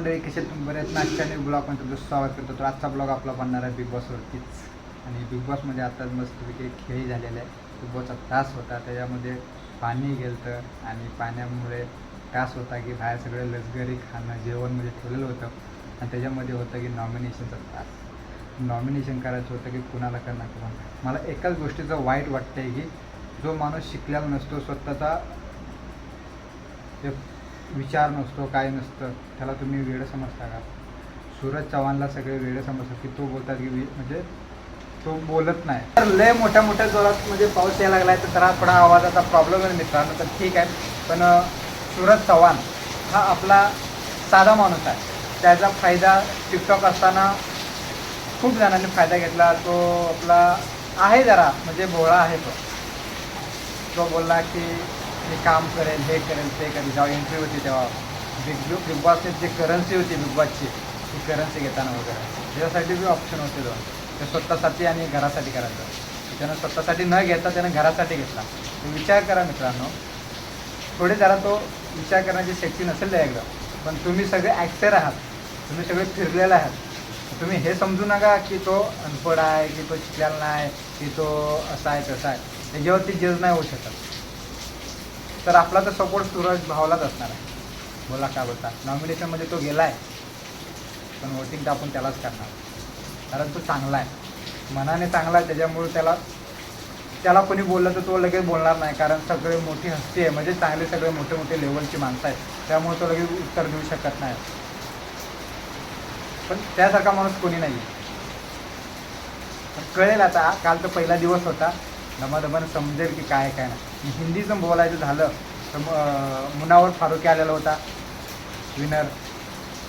मंडळी कसे तुम्ही बरेच नाश्ता आणि ब्लॉगमध्ये तुमचं स्वागत करतो. तर आजचा ब्लॉग आपला बनणार आहे बिग बॉसवरतीच आणि बिग बॉसमध्ये आता मस्तपैकी एक खेळी झालेला आहे. बिग बॉसचा तास होता. त्याच्यामध्ये पाणी गेलं आणि पाण्यामुळे तास होता की बाहेर सगळं लसगरी खाणं जेवण म्हणजे ठेवलेलं होतं. आणि त्याच्यामध्ये होतं की नॉमिनेशनचा तास नॉमिनेशन करायचं होतं की कुणाला करणार कुणाला मला एकाच गोष्टीचं वाईट वाटतं आहे की जो माणूस शिकलेला नसतो स्वतःचा एक विचार नसतो काय नसतं. त्याला तुम्ही वेळ समजता का? सूरज चव्हाणला सगळे वेळ समजतात की तो बोलतात की म्हणजे तो बोलत नाही. तर लय मोठ्या मोठ्या जोरात म्हणजे पाऊस यायला लागला आहे तर जरा थोडा आवाजाचा प्रॉब्लेम आहे मित्रांनो तर ठीक आहे. पण सूरज चव्हाण हा आपला साधा माणूस आहे. त्याचा फायदा टिकटॉक असताना खूप जणांनी फायदा घेतला. तो आपला आहे जरा म्हणजे भोळा आहे तो. तो बोलला की मी काम करेल हे करेल ते करेल जेव्हा एंट्री होती तेव्हा. बिग बिग बॉसची जी करन्सी होती बिग बॉसची ती करन्सी घेताना वगैरे. त्याच्यासाठी बी ऑप्शन होते दोन. ते स्वतःसाठी आणि घरासाठी करायचं. त्यानं स्वतःसाठी न घेता त्यानं घरासाठी घेतला. विचार करा मित्रांनो. थोडे जरा तो विचार करण्याची शक्ती नसेल त्या एकदा. पण तुम्ही सगळे ॲक्टर आहात. तुम्ही सगळे फिरलेले आहात. तुम्ही हे समजू नका की तो अनपड आहे की तो शिकलेला नाही की तो असा आहे तसा आहे. त्याच्यावरती जज नाही होऊ शकत. तर आपला तर सपोर्ट सूरज भावलाच असणार आहे. बोला काय बोलता? नॉमिनेशनमध्ये तो गेला आहे पण वोटिंग तर आपण त्यालाच करणार. कारण तो चांगला आहे. मनाने चांगला आहे त्याच्यामुळे त्याला त्याला कोणी बोललं तर तो लगेच बोलणार नाही कारण सगळे मोठी हस्ती आहे. म्हणजे चांगले सगळे मोठे मोठे लेवलची माणसं आहेत. त्यामुळे तो लगेच उत्तर देऊ शकत नाही. पण त्यासारखा माणूस कोणी नाही कळेल आता काल तर पहिला दिवस होता. दमादमानं समजेल की काय काय नाही. हिंदीचं बोलायचं झालं तर मुनावर फारुकी आलेला होता विनर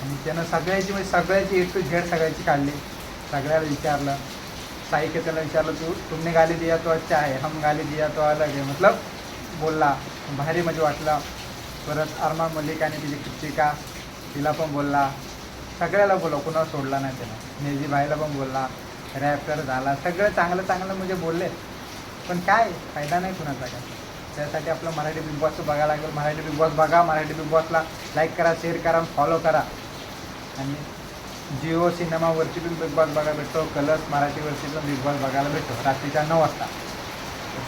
आणि त्यानं सगळ्याची म्हणजे सगळ्याची एक टू झेड सगळ्याची काढली. सगळ्याला विचारलं. साई त्याला विचारलं तू तुमने गाली दिया तो अच्छा आहे हम गाली दिया तो अलग आहे मतलब बोलला. भारी म्हणजे वाटलं. परत अरमान मल्लिक आणि तिची कृतिका तिला पण बोलला. सगळ्याला बोलला कुणाला सोडला नाही त्यानं. नेजी भाईला पण बोलला. रॅपर झाला. सगळं चांगलं चांगलं म्हणजे बोलले. पण काय फायदा नाही कुणाचा काय. त्यासाठी आपलं मराठी बिग बॉसचं बघायला लागेल. मराठी बिग बॉस बघा मराठी बिग बॉसला लाईक करा शेअर करा फॉलो करा. आणि जिओ सिनेमावरची पण बिग बॉस बघायला भेटतो. कलर्स मराठीवरची पण बिग बॉस बघायला भेटतो. रात्रीच्या नऊ वाजता.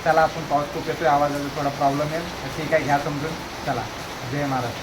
त्याला आपण पाऊस खूप येतोय आवाजाचा थोडा प्रॉब्लेम आहे. तर ठीक आहे घ्या समजून. चला. जय महाराष्ट्र.